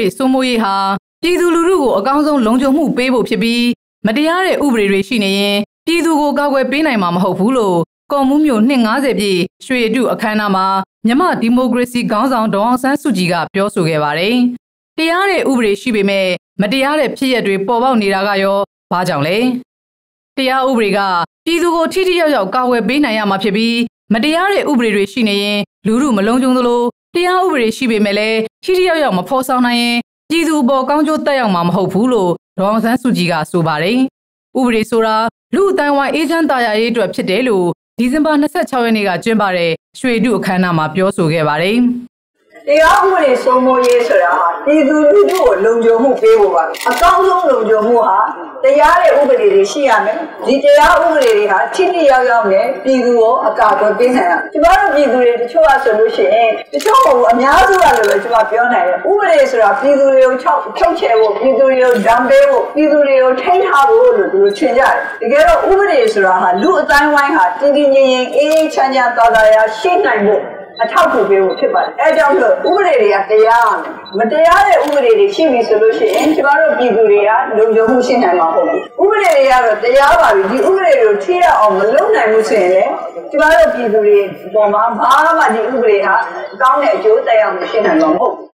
ဒေစိုးမိုးရေးဟာပြည်သူလူထုကိုအကောင်းဆုံးလုံခြုံမှုပေးဖို့ဖြစ်ပြီးမတရားတဲ့ဥပဒေတွေရှိနေရင်ပြည်သူကိုကာကွယ်ပေးနိုင်မှာမဟုတ်ဘူးလို့ကော်မှုမျိုး250ပြည့်ရွှေတုအခမ်းအနားမှာမြမဒီမိုကရေစီခေါင်းဆောင်ဒေါအောင်ဆန်းစုကြည်ကပြောဆိုခဲ့ပါတယ်။တရားတဲ့ဥပဒေရှိပေမဲ့မတရားတဲ့ဖြစ်ရပ်တွေပေါ်ပေါက်နေတာကရောဘာကြောင့်လဲ။တရားဥပဒေကပြည်သူကိုထိထိရောက်ရောက်ကာကွယ်ပေးနိုင်ရမှာဖြစ်ပြီးမတရားတဲ့ဥပဒေတွေရှိနေရင်လူမှုမလုံးကျုံသလို တရားဥပဒေရှိပေမဲ့လည်းထိထိရောက်ရောက်မဖော်ဆောင်နိုင်ရင်ပြည်သူပေါ်ကောင်းကျိုးတက်ရောက်မှာမဟုတ်ဘူးလို့ဒေါအောင်ဆန်းစုကြည်ကဆိုပါတယ်။ဥပဒေဆိုတာလူအတိုင်းဝိုင်းအေဂျင့်တာယာရေးအတွက်ဖြစ်တယ်လို့ဒီဇင်ဘာ26ရက်နေ့ကကျင်းပတဲ့ရွှေတုအခမ်းအနားမှာပြောဆိုခဲ့ပါတယ်။ တရားဥပဒေစိုးမိုးရေးဆိုတာဟာပြည်သူလူထုကိုလုံခြုံမှုပေးဖို့ပါအကောင်းဆုံးလုံခြုံမှုဟာတရားတဲ့ဥပဒေတွေရှိရမယ်ဒီတရားဥပဒေတွေဟာထိထိရောက်ရောက်နဲ့ပြည်သူကိုအကာအကွယ်ပေးနိုင်ရကျမတို့ပြည်သူတွေတချို့ကဆိုလို့ရှိရင်တချို့ကအများစုကလည်းပဲကျမပြောနိုင်တယ်ဥပဒေဆိုတာပြည်သူတွေကိုချုပ်ချုပ်ချယ်ဖို့ပြည်သူတွေကိုဒဏ်ပေးဖို့ပြည်သူတွေကိုထိန်းထားဖို့လို့သူတို့ထင်ကြတယ်တကယ်တော့ဥပဒေဆိုတာဟာလူအတိုင်းဝိုင်းဟာတည်တည်ငြိမ်ငြိမ်အေးအေးချမ်းချမ်းသာသာရာရှိနိုင်ဖို့ အထောက်အကူပေးဖို့ဖြစ်ပါတယ်အဲကြောင့်လို့ဥပဒေတွေကတရားမတရားတဲ့ဥပဒေတွေရှိပြီဆိုလို့ရှိရင်ကျမတို့ပြည်သူတွေကလုံခြုံမှုရှိနိုင်မှာမဟုတ်ဘူးဥပဒေတွေကတော့တရားပါပြီဒီဥပဒေတွေကိုထိရအောင်မလုပ်နိုင်ဘူးဆိုရင်လည်းကျမတို့ပြည်သူတွေပေါ်မှာဘာမှဒီဥပဒေဟာကောင်းတဲ့အကျိုးသက်ရောက်မှုရှိနိုင်မှာမဟုတ်ဘူး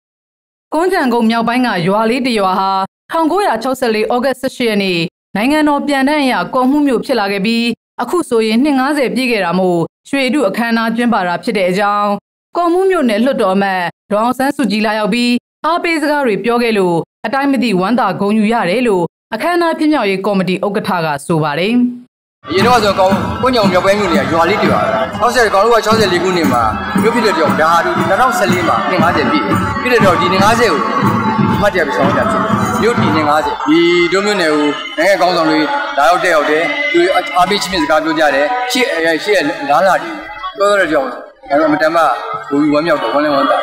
ကွန်းကြံကုန်းမြောက်ပိုင်းကရွာလေးတရွာဟာ1964ဩဂတ်18ရက်နေ့နိုင်ငံတော်ပြန်တမ်းအရကော်မှုမျိုးဖြစ်လာခဲ့ပြီး အခုဆိုရင်250ပြည့်ခဲ့တာမို့ရွှေတုအခမ်းအနားကျင်းပတာဖြစ်တဲ့အကြောင်းကော်မှုမျိုးနဲ့လွှတ်တော်အမတ်ဒေါအောင်ဆန်းစုကြည်လာရောက်ပြီးအားပေးစကားတွေပြောခဲ့လို့အတိုင်းမသိဝမ်းသာဂုဏ်ယူရတယ်လို့အခမ်းအနားပြမြောက်ရေးကော်မတီဥက္ကဋ္ဌကဆိုပါတယ်အရင်တော့ဆိုကောင်းကိုညောင်မြောက်ပိုင်းမြို့နယ်ရွာလေးတရွာ60ကောင်လို့က64ခုနှစ်မှာမြို့ဖြစ်တဲ့ကြောင့်ဒါဟာဒီ2014မှာ50ပြည့်ပြည့်တဲ့တော့ဒီ50ကိုမှတ်တရပြီးဆောင်ကြဖြစ်မြို့ဒီ50ဒီဒုမြို့နယ်ကိုနိုင်ငံကောင်းဆောင်တွေ လာရောက်တဲ့ရောက်တယ်သူအားပေးချင်းစကားပြောကြတယ်ရှေ့ရှေ့လားလာတွေပြောတဲ့ကြောင့်အဲ့တော့မတမ်းမဘူဝမ်းမြောက်တော့ဝမ်းလည်းဝမ်းသာ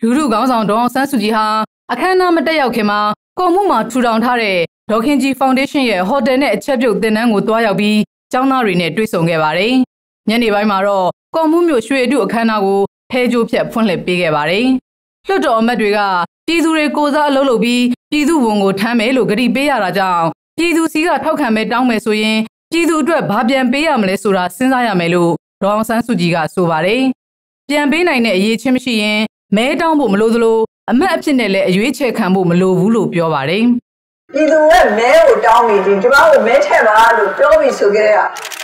လူလူကောင်းဆောင်ဒေါအောင်ဆန်းစုကြည်ဟာအခမ်းအနားမတက်ရောက်ခင်မှာကော်မှုမှာထူထောင်ထားတဲ့ဒေါခင်ကြီးဖောင်ဒေးရှင်းရဲ့ဟိုတယ်နဲ့အချက်ပြုတ်တင်နန်းကိုတွားရောက်ပြီးကျောင်းသားတွေနဲ့တွေ့ဆုံခဲ့ပါတယ်။ညနေပိုင်းမှာတော့ကော်မှုမျိုးရွှေအတုအခမ်းအနားကိုဖဲကြိုးဖြတ်ဖွင့်လှစ်ပေးခဲ့ပါတယ်။လွှတ်တော်အမတ်တွေကပြည်သူတွေကိုစားအလုပ်လုပ်ပြီးပြည်သူဝန်ကိုထမ်းမယ်လို့ကြတိပေးရတာကြောင့် ပြည်သူစီကထောက်ခံမဲ့တောင်းမယ်ဆိုရင်ပြည်သူအတွက်ဘာပြန်ပေးရမလဲဆိုတာစဉ်းစားရမယ်လို့ဒေါအောင်ဆန်းစုကြည်ကဆိုပါတယ်။ပြန်ပေးနိုင်တဲ့အရေးချင်းမရှိရင်မဲတောင်းဖို့မလိုသလိုအမတ်အဖြစ်နဲ့လည်းအရွေးချယ်ခံဖို့မလိုဘူးလို့ပြောပါတယ်။ပြည်သူကမဲကိုတောင်းပြီးဒီကျမကိုမဲထည့်ပါလို့ပြောပြီးဆိုကြတဲ့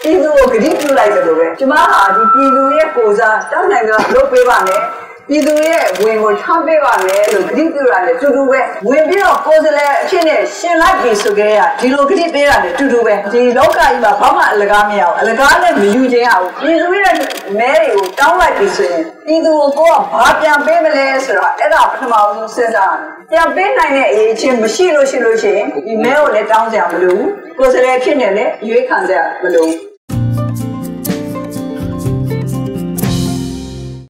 ပြည်သူကိုဂရုပြုလိုက်တယ်လို့ပဲကျမဟာဒီပြည်သူရဲ့ကိုစားတောင်းနိုင်ကလုပ်ပေးပါမယ်။ ပြည်သူရဲ့ဝင်ကိုချပေးပါမယ်လို့ဂရုပြုတာနဲ့တူတူပဲဝင်ပြီးတော့ကိုယ်စားလှယ်အဖြစ်နဲ့ရှင်လိုက်ပြီဆိုကြရဒီလိုဂရုပေးတာနဲ့တူတူပဲဒီလောကကြီးမှာဘာမှအလကားမရဘူးအလကားနဲ့မယူခြင်းအောင်ပြည်သူရဲ့မဲတွေကိုတောင်းလိုက်ပြီဆိုရင်ပြည်သူကိုကိုကဘာပြန်ပေးမလဲဆိုတော့အဲ့ဒါပထမဆုံးစဉ်းစားပြန်ပေးနိုင်တဲ့အရေးချင်းမရှိလို့ရှိလို့ရှိရင်ဒီမဲကိုလည်းတောင်းကြမလို့ကိုယ်စားလှယ်ဖြစ်နေလည်းရွေးခံကြမလို့